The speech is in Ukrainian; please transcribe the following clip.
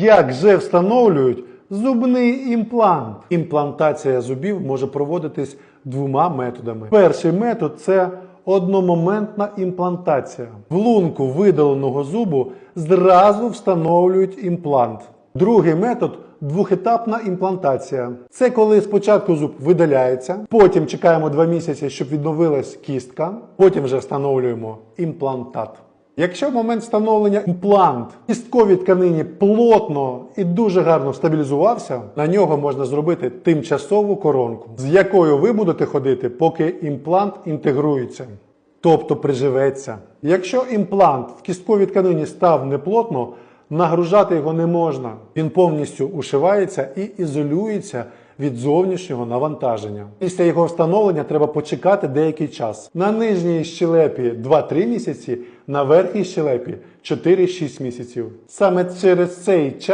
Як же встановлюють зубний імплант? Імплантація зубів може проводитись двома методами. Перший метод це одномоментна імплантація. В лунку видаленого зубу зразу встановлюють імплант. Другий метод двохетапна імплантація. Це коли спочатку зуб видаляється, потім чекаємо 2 місяці, щоб відновилась кістка, потім вже встановлюємо імплантат. Якщо в момент встановлення імплант кістковій тканині плотно і дуже гарно стабілізувався, на нього можна зробити тимчасову коронку, з якою ви будете ходити, поки імплант інтегрується, тобто приживеться. Якщо імплант в кістковій тканині став неплотно, нагружати його не можна. Він повністю ушивається і ізолюється від зовнішнього навантаження. Після його встановлення треба почекати деякий час. На нижній щелепі 2-3 місяці, на верхній щелепі 4-6 місяців. Саме через цей час